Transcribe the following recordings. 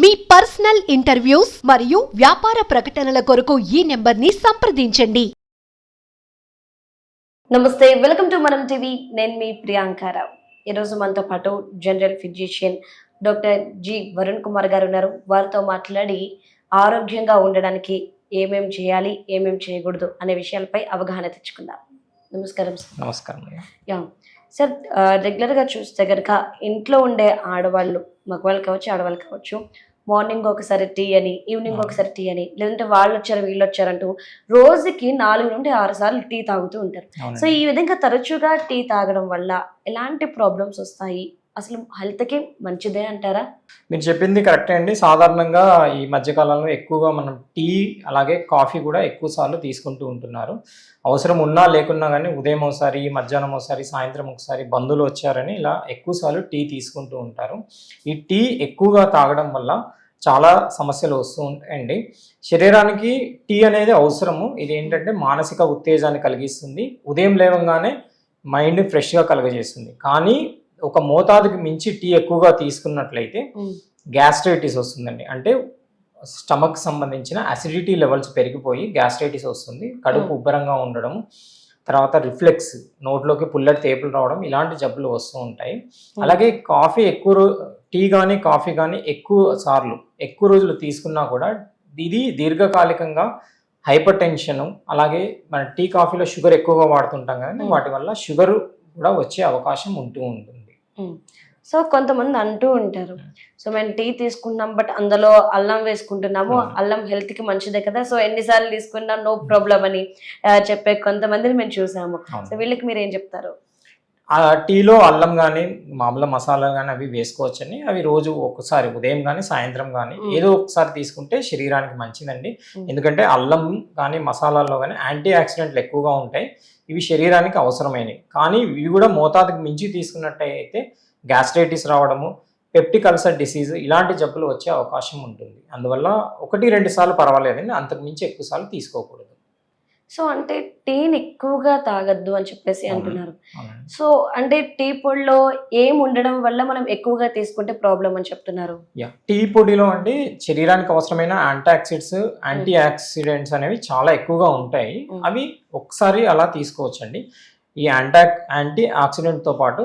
మీ personal interviews మరియు వ్యాపార ప్రకటనల కొరకు ఈ నెంబర్ని సంప్రదించండి. నమస్తే వెల్కమ్ టు మనం టీవీ. నేను మీ ప్రియాంకారావు ఈరోజు మనతో పాటు general physician doctor G Varun Kumar గారు ఉన్నారు. వారితో మాట్లాడి ఆరోగ్యంగా ఉండడానికి ఏమేం చేయాలి ఏమేం చేయకూడదు అనే విషయాలపై అవగాహన తెచ్చుకుందాం. నమస్కారం సార్. నమస్కారం. యా. సార్ రెగ్యులర్గా చూస్తే కనుక ఇంట్లో ఉండే ఆడవాళ్ళు మగవాళ్ళు కావచ్చు ఆడవాళ్ళు కావచ్చు మార్నింగ్ ఒకసారి టీ అని ఈవినింగ్ ఒకసారి టీ అని లేదంటే వాళ్ళు వచ్చారు వీళ్ళు వచ్చారంటూ రోజుకి నాలుగు నుండి ఆరు సార్లు టీ తాగుతూ ఉంటారు. సో. ఈ విధంగా తరచుగా టీ తాగడం వల్ల ఎలాంటి ప్రాబ్లమ్స్ వస్తాయి? అసలు హెల్త్కి మంచిదే అంటారా? మీరు చెప్పింది కరెక్టే అండి. సాధారణంగా ఈ మధ్యకాలంలో ఎక్కువగా మనం టీ అలాగే కాఫీ కూడా ఎక్కువ సార్లు తీసుకుంటూ ఉంటున్నారు. అవసరం ఉన్నా లేకున్నా కానీ ఉదయం ఒకసారి మధ్యాహ్నం ఒకసారి సాయంత్రం ఒకసారి బంధువులు వచ్చారని ఇలా ఎక్కువ సార్లు టీ తీసుకుంటూ ఉంటారు. ఈ టీ ఎక్కువగా తాగడం వల్ల చాలా సమస్యలు వస్తూ ఉంటాయండి. శరీరానికి టీ అనేది అవసరము. ఇది ఏంటంటే మానసిక ఉత్తేజాన్ని కలిగిస్తుంది. ఉదయం లేవగానే మైండ్ ఫ్రెష్గా కలుగజేస్తుంది. కానీ ఒక మోతాదుకి మించి టీ ఎక్కువగా తీసుకున్నట్లయితే గ్యాస్ట్రైటిస్ వస్తుందండి. అంటే స్టమక్ సంబంధించిన అసిడిటీ లెవెల్స్ పెరిగిపోయి గ్యాస్ట్రైటిస్ వస్తుంది. కడుపు. ఉబ్బరంగా ఉండడం తర్వాత రిఫ్లెక్స్ నోట్లోకి పుల్లటి తేపులు రావడం ఇలాంటి జబ్బులు వస్తూ ఉంటాయి. అలాగే కాఫీ ఎక్కువ టీ కానీ కాఫీ కానీ ఎక్కువ సార్లు ఎక్కువ రోజులు తీసుకున్నా కూడా ఇది దీర్ఘకాలికంగా హైపర్ టెన్షన్ అలాగే మన టీ కాఫీలో షుగర్ ఎక్కువగా వాడుతుంటాం Hmm. వాటి వల్ల షుగర్ కూడా వచ్చే అవకాశం ఉంటూ ఉంటుంది. సో కొంతమంది అంటూ ఉంటారు. సో మేము టీ తీసుకున్నాం బట్ అందులో అల్లం వేసుకుంటున్నాము. అవును. అల్లం హెల్త్కి మంచిదే కదా. సో ఎన్నిసార్లు తీసుకున్నా నో ప్రాబ్లం అని చెప్పే కొంతమందిని మేము చూసాము. సో వీళ్ళకి మీరు ఏం చెప్తారు? ఆ టీలో అల్లం కానీ మామూలు మసాలా కానీ అవి వేసుకోవచ్చని అవి రోజు ఒకసారి ఉదయం కానీ సాయంత్రం కానీ. ఏదో ఒకసారి తీసుకుంటే శరీరానికి మంచిదండి. ఎందుకంటే అల్లం కానీ మసాలాల్లో కానీ యాంటీ ఆక్సిడెంట్లు ఎక్కువగా ఉంటాయి. ఇవి శరీరానికి అవసరమైనవి. కానీ ఇవి కూడా మోతాదుకు మించి తీసుకున్నట్టయితే గ్యాస్ట్రైటిస్ రావడము పెప్టిక్ అల్సర్ డిసీజ్ ఇలాంటి జబ్బులు వచ్చే అవకాశం ఉంటుంది. అందువల్ల ఒకటి రెండు సార్లు పర్వాలేదండి. అంతకు మించి ఎక్కువ సార్లు తీసుకోకూడదు. సో అంటే టీని ఎక్కువగా తాగద్దు అని చెప్పేసి. అంటున్నారు. సో అంటే టీ పొడిలో ఏం ఉండడం వల్ల మనం ఎక్కువగా తీసుకుంటే ప్రాబ్లం అని చెప్తున్నారు టీ పొడిలో అండి శరీరానికి అవసరమైన యాంటీ ఆక్సిడ్స్ యాంటీ ఆక్సిడెంట్స్ అనేవి చాలా ఎక్కువగా ఉంటాయి. అవి ఒకసారి అలా తీసుకోవచ్చండి ఈ యాంటీ యాంటీ ఆక్సిడెంట్తో పాటు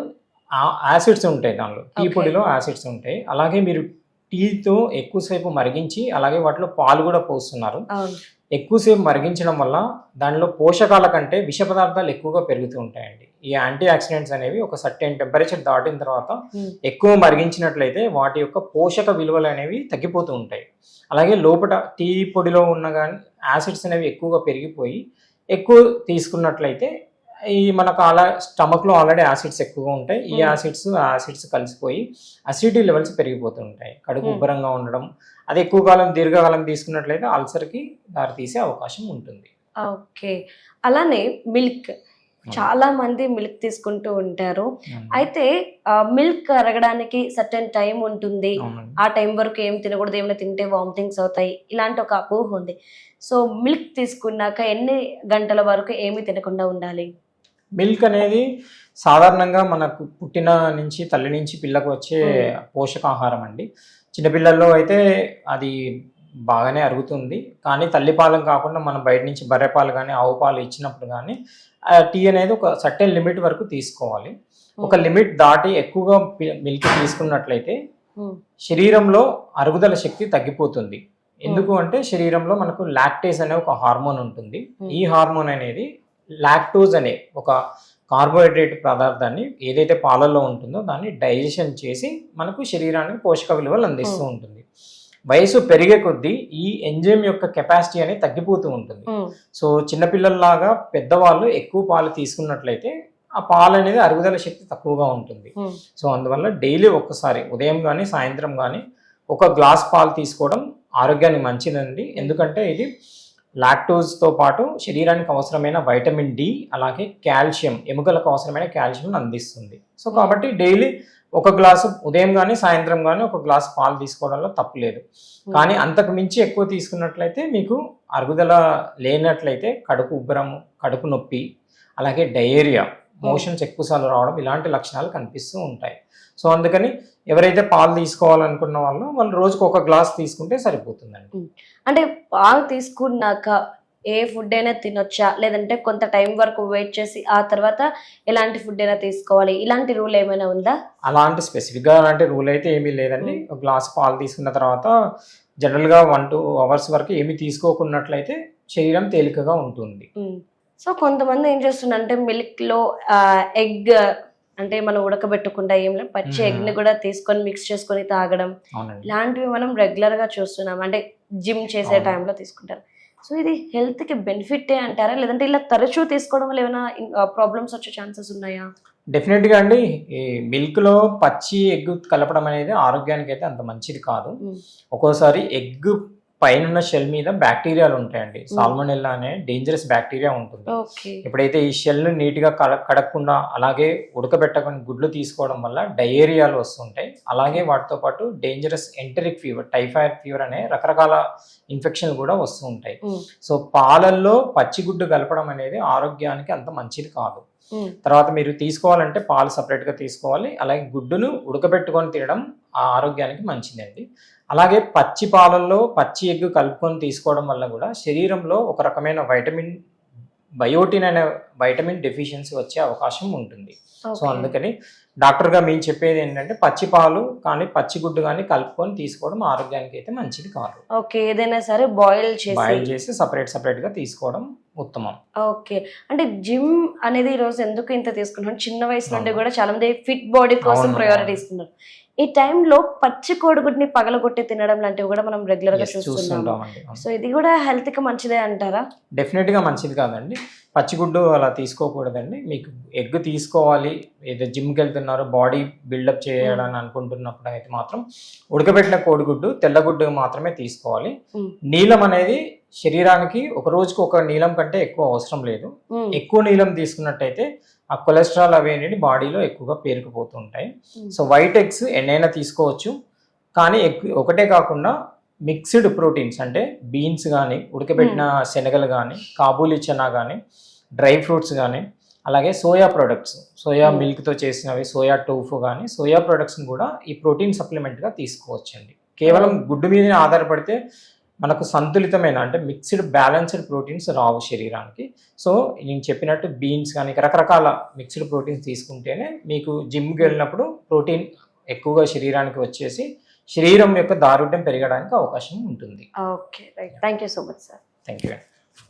యాసిడ్స్ ఉంటాయి దానిలో టీ. పొడిలో యాసిడ్స్ ఉంటాయి అలాగే మీరు టీతో ఎక్కువసేపు మరిగించి అలాగే వాటిలో పాలు కూడా పోస్తున్నారు. ఎక్కువసేపు మరిగించడం వల్ల దానిలో పోషకాల కంటే విష పదార్థాలు ఎక్కువగా పెరుగుతూ ఉంటాయండి. ఈ యాంటీ ఆక్సిడెంట్స్ అనేవి ఒక సర్టెన్ టెంపరేచర్ దాటిన తర్వాత. ఎక్కువ మరిగించినట్లయితే వాటి యొక్క పోషక విలువలు అనేవి తగ్గిపోతూ ఉంటాయి. అలాగే లోపల టీ పొడిలో ఉన్న కానీ యాసిడ్స్ అనేవి ఎక్కువగా పెరిగిపోయి ఎక్కువ తీసుకున్నట్లయితే ఈ మనకు అలా స్టమక్లో ఆల్రెడీ యాసిడ్స్ ఎక్కువగా ఉంటాయి. ఈ. యాసిడ్స్ యాసిడ్స్ కలిసిపోయి అసిడిటీ లెవెల్స్ పెరిగిపోతూ ఉంటాయి కడుపు. ఉబ్బరంగా ఉండడం అది ఎక్కువ కాలం దీర్ఘకాలం తీసుకున్నట్లయితే అల్సర్కి దారితీసే అవకాశం ఉంటుంది. ఓకే. అలానే మిల్క్. చాలా మంది మిల్క్ తీసుకుంటూ ఉంటారు. అయితే మిల్క్ కరగడానికి సర్టెన్ టైం ఉంటుంది. ఆ టైం వరకు ఏం తినకూడదు ఏమైనా తింటే వామిటింగ్స్ అవుతాయి. ఇలాంటి ఒక అపోహ ఉంది. సో మిల్క్ తీసుకున్నాక ఎన్ని గంటల వరకు ఏమి తినకుండా ఉండాలి? మిల్క్ అనేది సాధారణంగా మనకు పుట్టిన నుంచి తల్లి నుంచి పిల్లకు వచ్చే పోషకాహారం అండి. చిన్నపిల్లల్లో అయితే అది బాగానే అరుగుతుంది. కానీ తల్లి పాలం కాకుండా మనం బయట నుంచి బర్రె పాలు కానీ ఆవు పాలు ఇచ్చినప్పుడు కానీ టీ అనేది ఒక సర్టెన్ లిమిట్ వరకు తీసుకోవాలి. ఒక లిమిట్ దాటి ఎక్కువగా మిల్క్ తీసుకున్నట్లయితే. శరీరంలో అరుగుదల శక్తి తగ్గిపోతుంది. ఎందుకు అంటే శరీరంలో మనకు లాక్టేజ్ అనే ఒక హార్మోన్ ఉంటుంది. ఈ హార్మోన్ అనేది లాక్టోజ్ అనే ఒక కార్బోహైడ్రేట్ పదార్థాన్ని ఏదైతే పాలల్లో ఉంటుందో దాన్ని డైజెషన్ చేసి మనకు శరీరానికి పోషక విలువలు అందిస్తూ. ఉంటుంది వయసు పెరిగే కొద్దీ ఈ ఎంజైమ్ యొక్క కెపాసిటీ అనేది తగ్గిపోతూ ఉంటుంది. సో చిన్నపిల్లల్లాగా పెద్దవాళ్ళు ఎక్కువ పాలు తీసుకున్నట్లయితే ఆ పాలు అనేది అరుగుదల శక్తి తక్కువగా ఉంటుంది. సో అందువల్ల డైలీ ఒక్కసారి ఉదయం కానీ సాయంత్రం కానీ ఒక గ్లాస్ పాలు తీసుకోవడం ఆరోగ్యానికి మంచిదండి ఎందుకంటే ఇది లాక్టోజ్తో పాటు శరీరానికి అవసరమైన వైటమిన్ డి అలాగే కాల్షియం ఎముకలకు అవసరమైన కాల్షియం అందిస్తుంది. సో కాబట్టి డైలీ ఒక గ్లాసు ఉదయం కానీ సాయంత్రం కానీ ఒక గ్లాస్ పాలు తీసుకోవడంలో తప్పులేదు కానీ అంతకు మించి ఎక్కువ తీసుకున్నట్లయితే మీకు అరుగుదల లేనట్లయితే కడుపు ఉబ్బరము కడుపు నొప్పి అలాగే డయేరియా మోషన్స్ ఎక్కువసార్లు రావడం ఇలాంటి లక్షణాలు కనిపిస్తూ ఉంటాయి. సో అందుకని ఎవరైతే పాలు తీసుకోవాలనుకున్న వాళ్ళు వాళ్ళు రోజుకు ఒక గ్లాస్ తీసుకుంటే సరిపోతుందండి. అంటే పాలు తీసుకున్నాక ఏ ఫుడ్ అయినా తినొచ్చా? లేదంటే కొంత టైం వరకు వెయిట్ చేసి ఆ తర్వాత ఎలాంటి ఫుడ్ అయినా తీసుకోవాలి? ఇలాంటి రూల్ ఏమైనా ఉందా? అలాంటి స్పెసిఫిక్గా అలాంటి రూల్ అయితే ఏమీ లేదండి. ఒక గ్లాస్ పాలు తీసుకున్న తర్వాత జనరల్గా వన్ టూ అవర్స్ వరకు ఏమి తీసుకోకున్నట్లయితే శరీరం తేలికగా ఉంటుంది. సో కొంతమంది ఏం చేస్తున్నారంటే మిల్క్లో ఎగ్ అంటే మనం ఉడకబెట్టకుండా ఏం లేదు పచ్చి మ్మ్. ఎగ్ని కూడా తీసుకొని మిక్స్ చేసుకొని తాగడం. ఇలాంటివి మనం రెగ్యులర్గా చూస్తున్నాం. అంటే జిమ్ చేసే. టైంలో తీసుకుంటారు. సో ఇది హెల్త్కి బెనిఫిట్ అంటారా? లేదంటే ఇలా తరచూ తీసుకోవడం వల్ల ఏమైనా ప్రాబ్లమ్స్ వచ్చే ఛాన్సెస్ ఉన్నాయా? డెఫినెట్గా అండి. ఈ మిల్క్లో పచ్చి ఎగ్ కలపడం అనేది ఆరోగ్యానికి అయితే అంత మంచిది కాదు. ఒక్కోసారి ఎగ్ పైన షెల్ మీద బ్యాక్టీరియాలు ఉంటాయండి. సాల్మోనెల్లా అనే డేంజరస్ బ్యాక్టీరియా ఉంటుంది. ఎప్పుడైతే ఈ షెల్ నీట్గా కడ కడగకుండా అలాగే ఉడకబెట్టకుండా గుడ్లు తీసుకోవడం వల్ల డయేరియాలు వస్తుంటాయి. అలాగే వాటితో పాటు dangerous enteric fever typhoid fever అనే రకరకాల ఇన్ఫెక్షన్లు కూడా వస్తూ ఉంటాయి. సో పాలల్లో పచ్చిగుడ్డు కలపడం అనేది ఆరోగ్యానికి అంత మంచిది కాదు. తర్వాత మీరు తీసుకోవాలంటే పాలు సపరేట్గా తీసుకోవాలి. అలాగే గుడ్డును ఉడకబెట్టుకొని తినడం ఆ ఆరోగ్యానికి మంచిదండి. అలాగే పచ్చి పాలల్లో పచ్చి ఎగ్ కలుపుకొని తీసుకోవడం వల్ల కూడా శరీరంలో ఒక రకమైన వైటమిన్ బయోటిన్ అనే వైటమిన్ డెఫిషియన్సీ వచ్చే అవకాశం ఉంటుంది. సో అందుకని డాక్టర్గా మేము చెప్పేది ఏంటంటే పచ్చి పాలు కానీ పచ్చి గుడ్డు కానీ కలుపుకొని తీసుకోవడం ఆరోగ్యానికి అయితే మంచిది కాదు. ఓకే ఏదైనా సరే బాయిల్ బాయిల్ చేసి చేసి సపరేట్ సపరేట్గా తీసుకోవడం ఉత్తమం. ఓకే. అంటే జిమ్ అనేది ఈ రోజు ఎందుకు ఇంత తీసుకుంటున్నాం చిన్న వయసు నుండి. కూడా చాలా మంది ఫిట్ బాడీ కోసం. ప్రయారిటీ ఇస్తున్నారు ఈ టైంలో పచ్చి కోడిగుడ్ని పగలగొట్టి తినడం లాంటివి కూడా మనం రెగ్యులర్గా Yes, చూస్తున్నాం చూస్తుంటామండి. సో ఇది కూడా హెల్త్కి మంచిదే అంటారా? డెఫినెట్గా మంచిది కాదండి. పచ్చిగుడ్డు అలా తీసుకోకూడదండి. మీకు ఎగ్ తీసుకోవాలి. ఏదో జిమ్కి వెళ్తున్నారు బాడీ బిల్డప్ చేయాలని అనుకుంటున్నప్పుడు అయితే మాత్రం ఉడకబెట్టిన కోడిగుడ్డు తెల్లగుడ్డు మాత్రమే తీసుకోవాలి. Mm. నీలం అనేది శరీరానికి ఒక రోజుకు ఒక నీలం కంటే ఎక్కువ అవసరం లేదు. ఎక్కువ నీలం తీసుకున్నట్టయితే ఆ కొలెస్ట్రాల్ అవి అనేది బాడీలో ఎక్కువగా పేరుకుపోతుంటాయి. సో వైట్ ఎగ్స్ ఎన్నైనా తీసుకోవచ్చు కానీ ఒకటే కాకుండా మిక్స్డ్ ప్రోటీన్స్ అంటే బీన్స్ కానీ ఉడకబెట్టిన శనగలు కానీ కాబూలి చనా కానీ డ్రై ఫ్రూట్స్ కానీ అలాగే సోయా ప్రొడక్ట్స్ సోయా. మిల్క్తో చేసినవి సోయా టోఫు కానీ సోయా ప్రొడక్ట్స్ని కూడా ఈ ప్రోటీన్ సప్లిమెంట్గా తీసుకోవచ్చండి కేవలం గుడ్డు మీదనే ఆధారపడితే మనకు సంతులితమైన అంటే మిక్స్డ్ బ్యాలెన్స్డ్ ప్రోటీన్స్ రావు శరీరానికి. సో నేను చెప్పినట్టు బీన్స్ కానీ రకరకాల మిక్స్డ్ ప్రోటీన్స్ తీసుకుంటేనే మీకు జిమ్కి వెళ్ళినప్పుడు ప్రోటీన్ ఎక్కువగా శరీరానికి వచ్చేసి శరీరం యొక్క దారుఢ్యం పెరగడానికి అవకాశం ఉంటుంది. Okay right thank you so much sir thank you